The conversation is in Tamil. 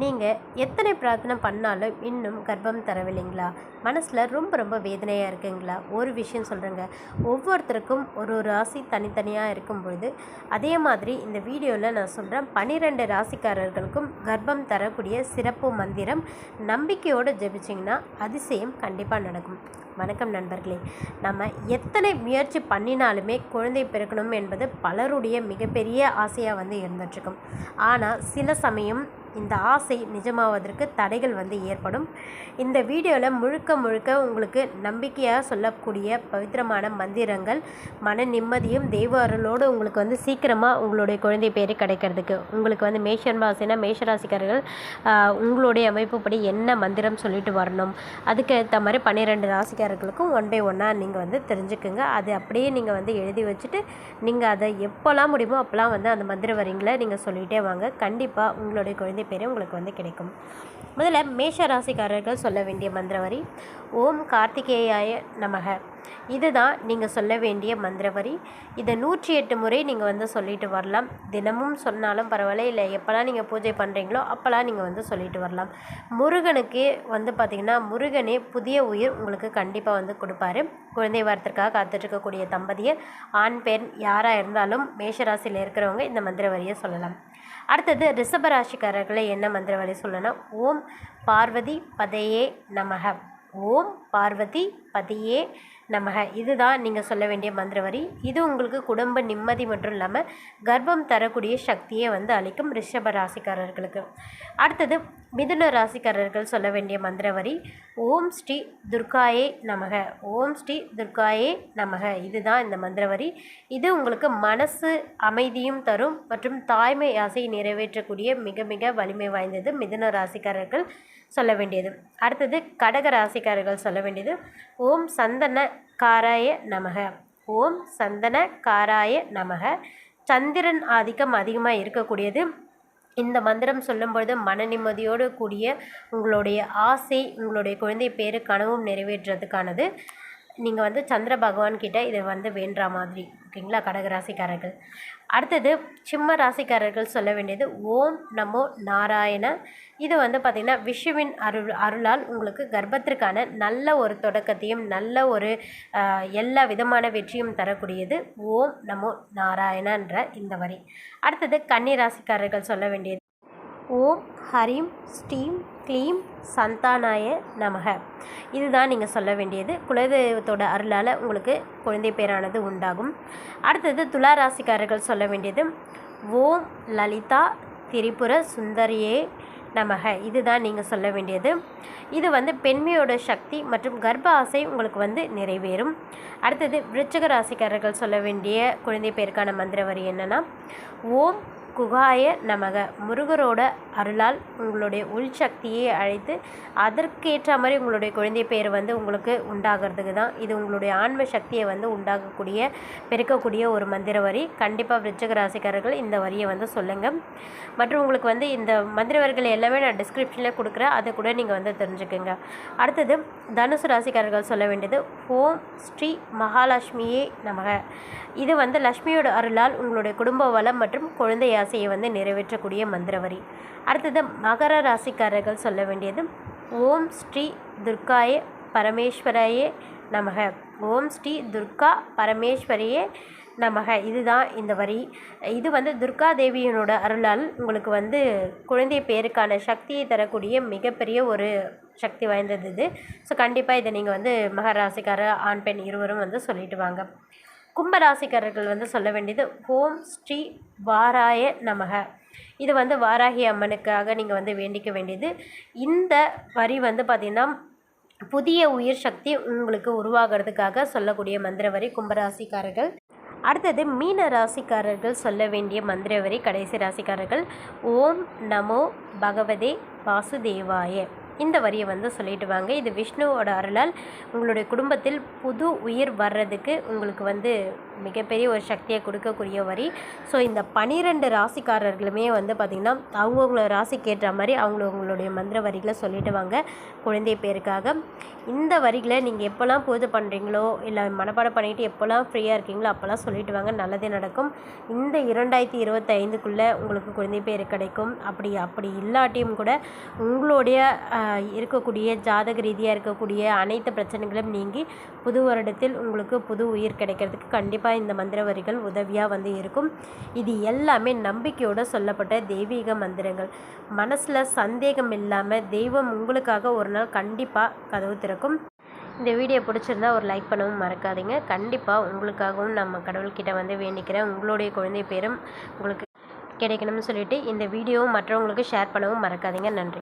நீங்கள் எத்தனை பிரார்த்தனை பண்ணாலும் இன்னும் கர்ப்பம் தரவில்லைங்களா? மனசில் ரொம்ப ரொம்ப வேதனையாக இருக்குங்களா? ஒரு விஷயம் சொல்கிறேங்க ஒவ்வொருத்தருக்கும் ஒரு ஒரு ராசி தனித்தனியாக இருக்கும் பொழுது அதே மாதிரி இந்த வீடியோவில் நான் சொல்கிறேன் பன்னிரெண்டு ராசிக்காரர்களுக்கும் கர்ப்பம் தரக்கூடிய சிறப்பு மந்திரம் நம்பிக்கையோடு ஜெபிச்சிங்கன்னா அதிசயம் கண்டிப்பாக நடக்கும். வணக்கம் நண்பர்களே. நம்ம எத்தனை முயற்சி பண்ணினாலுமே குழந்தை பிறக்கணும் என்பது பலருடைய மிகப்பெரிய ஆசையாக வந்து இருந்துட்டுருக்கும். ஆனால் சில சமயம் இந்த ஆசை நிஜமாவதற்கு தடைகள் வந்து ஏற்படும். இந்த வீடியோவில் முழுக்க முழுக்க உங்களுக்கு நம்பிக்கையாக சொல்லக்கூடிய பவித்திரமான மந்திரங்கள் மன நிம்மதியும் தெய்வ அருளோடு உங்களுக்கு வந்து சீக்கிரமாக உங்களுடைய குழந்தை பேர் கிடைக்கிறதுக்கு. உங்களுக்கு வந்து மேஷன் ராசினா மேஷராசிக்காரர்கள் உங்களுடைய அமைப்புப்படி என்ன மந்திரம் சொல்லிட்டு வரணும். அதுக்கு ஏற்ற மாதிரி பன்னிரெண்டு ராசிக்காரர்களுக்கும் ஒன் பை ஒன்னாக நீங்கள் வந்து தெரிஞ்சுக்குங்க. அது அப்படியே நீங்கள் வந்து எழுதி வச்சுட்டு நீங்கள் அதை எப்போல்லாம் முடியுமோ அப்போல்லாம் வந்து அந்த மந்திர வரிங்களை நீங்கள் சொல்லிகிட்டே வாங்க. கண்டிப்பாக உங்களுடைய குழந்தை பேர் உங்களுக்கு வந்து கிடைக்கும். முதல்ல மேஷ ராசிக்காரர்கள் சொல்ல வேண்டிய மந்திர வரி ஓம் கார்த்திகேயாய நமக. இதுதான் நீங்கள் சொல்ல வேண்டிய மந்திர வரி இதை நூற்றி எட்டு முறை நீங்கள் வந்து சொல்லிட்டு வரலாம். தினமும் சொன்னாலும் பரவாயில்ல இல்லை எப்போல்லாம் நீங்கள் பூஜை பண்ணுறீங்களோ அப்போல்லாம் நீங்கள் வந்து சொல்லிட்டு வரலாம். முருகனுக்கு வந்து பார்த்திங்கன்னா முருகனே புதிய உயிர் உங்களுக்கு கண்டிப்பாக வந்து கொடுப்பாரு. குழந்தை வாரத்திற்காக காத்துட்ருக்கக்கூடிய தம்பதியர் ஆண் பெண் யாராக இருந்தாலும் மேஷராசியில் இருக்கிறவங்க இந்த மந்திர வரியை சொல்லலாம். அடுத்தது ரிஷபராசிக்காரர்களை என்ன மந்திரவரி சொல்லணும்? ஓம் பார்வதி பதையே நமக. ஓம் பார்வதி பதியே நமக. இதுதான் நீங்கள் சொல்ல வேண்டிய மந்திர வரி. இது உங்களுக்கு குடும்ப நிம்மதி மட்டும் இல்லாமல் கர்ப்பம் தரக்கூடிய சக்தியை வந்து அளிக்கும் ரிஷப ராசிக்காரர்களுக்கு. அடுத்தது மிதுன ராசிக்காரர்கள் சொல்ல வேண்டிய மந்திர வரி. ஓம் ஸ்ரீ துர்காயே நமக. ஓம் ஸ்ரீ துர்காயே நமக. இதுதான் இந்த மந்திர வரி. இது உங்களுக்கு மனசு அமைதியும் தரும் மற்றும் தாய்மை ஆசையை நிறைவேற்றக்கூடிய மிக மிக வலிமை வாய்ந்தது மிதுன ராசிக்காரர்கள் சொல்ல வேண்டியது. அடுத்தது கடக ராசிக்காரர்கள் சொல்ல வேண்டியது. ஓம் சந்தன காராய நமக. ஓம் சந்தன காராய நமக. சந்திரன் ஆதிக்கம் அதிகமாக இருக்கக்கூடியது. இந்த மந்திரம் சொல்லும்பொழுது மன நிம்மதியோடு கூடிய உங்களுடைய ஆசை உங்களுடைய குழந்தை பேரு கனவும் நிறைவேற்றுறதுக்கானது. நீங்கள் வந்து சந்திர பகவான்கிட்ட இதை வந்து வேண்டுற மாதிரி ஓகேங்களா கடகராசிக்காரர்கள் அடுத்தது சிம்ம ராசிக்காரர்கள் சொல்ல வேண்டியது ஓம் நமோ நாராயண. இது வந்து பார்த்திங்கன்னா விஷுவின் அருள் அருளால் உங்களுக்கு கர்ப்பத்திற்கான நல்ல ஒரு தொடக்கத்தையும் நல்ல ஒரு எல்லா விதமான வெற்றியும் தரக்கூடியது ஓம் நமோ நாராயணன்ற இந்த வரி. அடுத்தது கன்னி ராசிக்காரர்கள் சொல்ல வேண்டியது ஓம் ஹரீம் ஸ்ரீம் க்ளீம் சந்தானாய நமக. இதுதான் நீங்கள் சொல்ல வேண்டியது. குலதெய்வத்தோட அருளால் உங்களுக்கு குழந்தை பேரானது உண்டாகும். அடுத்தது துலா ராசிக்காரர்கள் சொல்ல வேண்டியது. ஓம் லலிதா திரிபுர சுந்தரியே நமக. இதுதான் நீங்கள் சொல்ல வேண்டியது. இது வந்து பெண்மையோட சக்தி மற்றும் கர்ப்ப ஆசை உங்களுக்கு வந்து நிறைவேறும். அடுத்தது விருச்சக ராசிக்காரர்கள் சொல்ல வேண்டிய குழந்தை பேருக்கான மந்திர வரி என்னன்னா ஓம் குகாய நமக. முருகரோட அருளால் உங்களுடைய உள் சக்தியை அழைத்து அதற்கேற்ற மாதிரி உங்களுடைய குழந்தை பேர் வந்து உங்களுக்கு உண்டாகிறதுக்கு தான். இது உங்களுடைய ஆன்ம சக்தியை வந்து உண்டாகக்கூடிய பெருக்கக்கூடிய ஒரு மந்திர வரி. கண்டிப்பாக விருச்சக ராசிக்காரர்கள் இந்த வரியை வந்து சொல்லுங்கள் மற்றும் உங்களுக்கு வந்து இந்த மந்திர வரிகள் எல்லாமே நான் டிஸ்கிரிப்ஷனில் கொடுக்குறேன். அதை கூட நீங்கள் வந்து தெரிஞ்சுக்கோங்க. அடுத்தது தனுசு ராசிக்காரர்கள் சொல்ல வேண்டியது ஓம் ஸ்ரீ மகாலட்சுமியே நமக. இது வந்து லக்ஷ்மியோட அருளால் உங்களுடைய குடும்ப வளம் மற்றும் குழந்தை ஆசையை வந்து நிறைவேற்றக்கூடிய மந்திர வரி அடுத்தது மகர ராசிக்காரர்கள் சொல்ல வேண்டியது ஓம் ஸ்ரீ துர்காய பரமேஸ்வராயே நமக. ஓம் ஸ்ரீ துர்கா பரமேஸ்வரியே நமக. இதுதான் இந்த வரி. இது வந்து துர்கா தேவியினோட அருளால் உங்களுக்கு வந்து குழந்தை பேருக்கான சக்தியை தரக்கூடிய மிகப்பெரிய ஒரு சக்தி வாய்ந்தது இது. ஸோ கண்டிப்பாக இதை நீங்கள் வந்து மகராசிக்கார ஆண் பெண் இருவரும் வந்து சொல்லிட்டு வாங்க. கும்பராசிக்காரர்கள் வந்து சொல்ல வேண்டியது ஓம் ஸ்ரீ வாராய நமக. இது வந்து வாராகி அம்மனுக்காக நீங்கள் வந்து வேண்டிக்க வேண்டியது. இந்த வரி வந்து பார்த்திங்கன்னா புதிய உயிர் சக்தி உங்களுக்கு உருவாகிறதுக்காக சொல்லக்கூடிய மந்திர வரி கும்பராசிக்காரர்கள். அடுத்தது மீன ராசிக்காரர்கள் சொல்ல வேண்டிய மந்திர வரி கடைசி ராசிக்காரர்கள். ஓம் நமோ பகவதே வாசுதேவாய. இந்த வரியை வந்து சொல்லிட்டு வாங்க. இது விஷ்ணுவோட அருளால் உங்களுடைய குடும்பத்தில் புது உயிர் வர்றதுக்கு உங்களுக்கு வந்து மிகப்பெரிய ஒரு சக்தியை கொடுக்கக்கூடிய வரி. ஸோ இந்த பனிரெண்டு ராசிக்காரர்களுமே வந்து பார்த்திங்கன்னா அவங்கவுங்கள ராசிக்கு ஏற்ற மாதிரி அவங்கவுங்களுடைய மந்திர வரிகளை சொல்லிட்டு வாங்க. குழந்தை பேருக்காக. இந்த வரிகளை நீங்கள் எப்போல்லாம் பூஜை பண்ணுறீங்களோ இல்லை மனப்பாடம் பண்ணிவிட்டு எப்போல்லாம் ஃப்ரீயாக இருக்கீங்களோ அப்போல்லாம் சொல்லிட்டு வாங்க. நல்லதே நடக்கும். இந்த இரண்டாயிரத்தி இருபத்தைந்துக்குள்ளே உங்களுக்கு குழந்தை பேர் கிடைக்கும். அப்படி அப்படி இல்லாட்டியும் கூட உங்களுடைய இருக்கக்கூடிய ஜாதக ரீதியாக இருக்கக்கூடிய அனைத்து பிரச்சனைகளும் நீங்கி புது வருடத்தில் உங்களுக்கு புது உயிர் கிடைக்கிறதுக்கு கண்டிப்பாக இந்த மந்திர வரிகள் உதவியாக வந்து இருக்கும். இது எல்லாமே நம்பிக்கையோடு சொல்லப்பட்ட தெய்வீக மந்திரங்கள். மனசில் சந்தேகம் இல்லாமல் தெய்வம் உங்களுக்காக ஒரு நாள் கண்டிப்பாக கதவு திறக்கும். இந்த வீடியோ பிடிச்சிருந்தா ஒரு லைக் பண்ணவும் மறக்காதீங்க. கண்டிப்பாக உங்களுக்காகவும் நம்ம கடவுள்கிட்ட வந்து வேண்டிக்கிறேன் உங்களுடைய குழந்தை பேரும் உங்களுக்கு கிடைக்கணும்னு சொல்லிட்டு இந்த வீடியோவும் மற்றவங்களுக்கு ஷேர் பண்ணவும் மறக்காதீங்க. நன்றி.